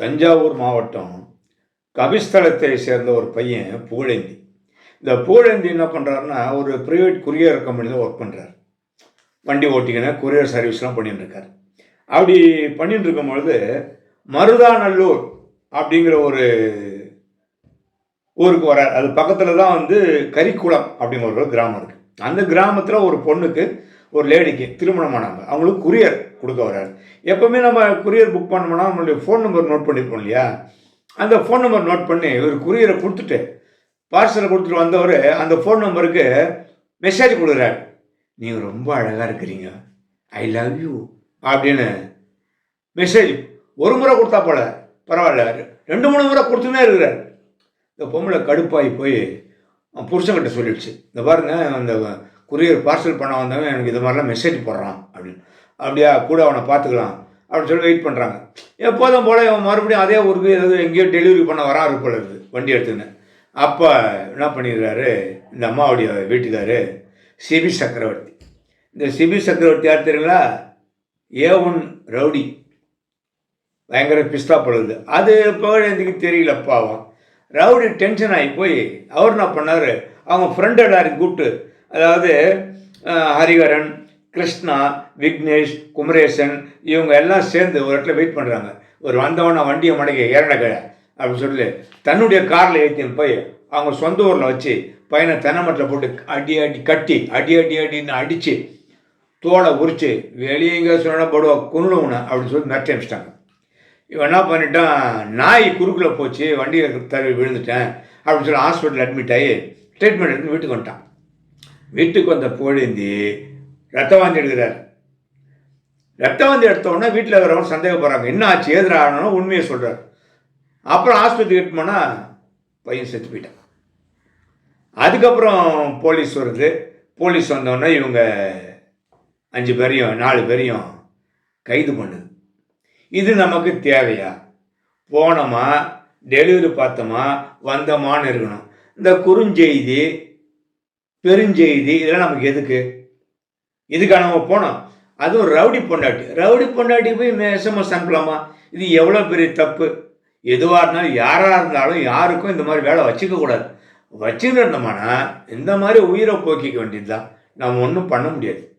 தஞ்சாவூர் மாவட்டம் கபிஸ்தலத்தை சேர்ந்த ஒரு பையன் புகழேந்தி. இந்த புகழேந்தி என்ன பண்ணுறாருன்னா ஒரு ப்ரைவேட் குரியர் கம்பெனியில் ஒர்க் பண்ணுறார் வண்டி ஓட்டிக்கின குரியர் சர்வீஸ்லாம் பண்ணிட்டுருக்கார். அப்படி பண்ணிட்டு இருக்கும் பொழுது மருதாநல்லூர் அப்படிங்கிற ஒரு ஊருக்கு வரார் அது பக்கத்தில் தான் வந்து கரிக்குளம் அப்படிங்கிற ஒரு கிராமம் இருக்குது அந்த கிராமத்தில் ஒரு பொண்ணுக்கு ஒரு லேடிக்கு திருமணமானாங்க அவங்களுக்கு குரியர் கொடுக்க வர்றாரு எப்போவுமே நம்ம குரியர் புக் பண்ணோம்னா நம்மளுடைய ஃபோன் நம்பர் நோட் பண்ணியிருப்போம் இல்லையா? அந்த ஃபோன் நம்பர் நோட் பண்ணி ஒரு குரியரை கொடுத்துட்டு பார்சலை கொடுத்துட்டு வந்தவர் அந்த ஃபோன் நம்பருக்கு மெசேஜ் கொடுக்குறாரு. நீங்கள் ரொம்ப அழகாக இருக்கிறீங்க. ஐ லவ் யூ அப்படின்னு மெசேஜ் ஒரு முறை கொடுத்தா போல. பரவாயில்ல. ரெண்டு மூணு முறை கொடுத்துனே இருக்கிறார். இந்த பொம்பளை கடுப்பாகி போய் அவன் புருஷன்கிட்ட சொல்லிடுச்சு. இந்த பாருங்க அந்த குரியர் பார்சல் பண்ண வந்தவன் எனக்கு இது மாதிரிலாம் மெசேஜ் போடுறான் அப்படின்னு. அப்படியா கூட அவனை பார்த்துக்கலாம் அப்படின்னு சொல்லி வெயிட் பண்ணுறாங்க எப்போதும் போல் இவன் மறுபடியும் அதே ஊருக்கு ஏதாவது எங்கேயோ டெலிவரி பண்ண வராரு போல இருக்குது வண்டி எடுத்துன்னு அப்போ என்ன பண்ணிடுறாரு இந்த அம்மாவுடைய வீட்டுக்காரு சிபி சக்கரவர்த்தி. இந்த சிபி சக்கரவர்த்தி யார் தெரியுங்களா? A one rowdy. பயங்கர பிஸ்தா பழுது அது புகழேந்திக்கு தெரியல பாவம். ரவுடி டென்ஷன் ஆகி போய் அவர் என்ன பண்ணார்? அவங்க ஃப்ரெண்ட் எல்லாரையும் கூப்பிட்டு அதாவது ஹரிஹரன் கிருஷ்ணா விக்னேஷ் குமரேசன் இவங்க எல்லாம் சேர்ந்து ஒரு இடத்துல வெயிட் பண்ணுறாங்க ஒரு வந்தவன வண்டியை மடக்கி இறண்ட கடை அப்படின்னு சொல்லி தன்னுடைய காரில் ஏற்றின்னு போய் அவங்க சொந்த ஊரில் வச்சு பையனை தென்னமட்டில் போட்டு அடி அடி கட்டி அடி அடி அடின்னு அடித்து தோலை உரித்து வெளியே எங்கே சொன்னால் படுவா கொன்னுடுவன அப்படின்னு சொல்லி மிரட்டி அனுப்பிச்சிட்டாங்க. இவன் என்ன பண்ணிட்டான் நாய் குறுக்கில் போச்சு வண்டியில் தடவி விழுந்துட்டேன் அப்படின்னு சொல்லி ஹாஸ்பிட்டல் அட்மிட் ஆகி ட்ரீட்மெண்ட் எடுத்து வீட்டுக்கு வந்துட்டான். வீட்டுக்கு வந்த புகழேந்தி ரத்த வாந்தி எடுக்கிறார். ரத்த வாந்தி எடுத்தோடனே வீட்டில் இருக்கிறவங்க சந்தேகப்படுறாங்க என்ன ஆச்சு? ஏதுரா உண்மையை சொல்கிறார் அப்புறம் ஆஸ்பத்திரி கிட்ட போனால் பையன் செத்து போயிட்டான். அதுக்கப்புறம் போலீஸ் வருது. போலீஸ் வந்தோடனே இவங்க அஞ்சு பேரையும் நாலு பேரையும் கைது பண்ணுது. இது நமக்கு தேவையா? போனோமா? டெலிவரி பார்த்தோமா? வந்தோமான்னு இருக்கணும். இந்த குறுஞ்செய்தி பெருஞ்செய்தி இதெல்லாம் நமக்கு எதுக்கு? இதுக்காக நம்ம போனோம். அதுவும் ரவுடி பொண்டாட்டி. ரவுடி பொண்டாட்டி போய் எஸ்எம்எஸ் அனுப்பலாமா? இது எவ்வளோ பெரிய தப்பு? எதுவாக இருந்தாலும் யாராக இருந்தாலும் யாருக்கும் இந்த மாதிரி வேலை வச்சுக்கக்கூடாது வச்சுக்கிட்டு இருந்தோம்னா இந்த மாதிரி உயிரை போக்கிக்க வேண்டியது தான் நம்ம ஒன்றும் பண்ண முடியாது.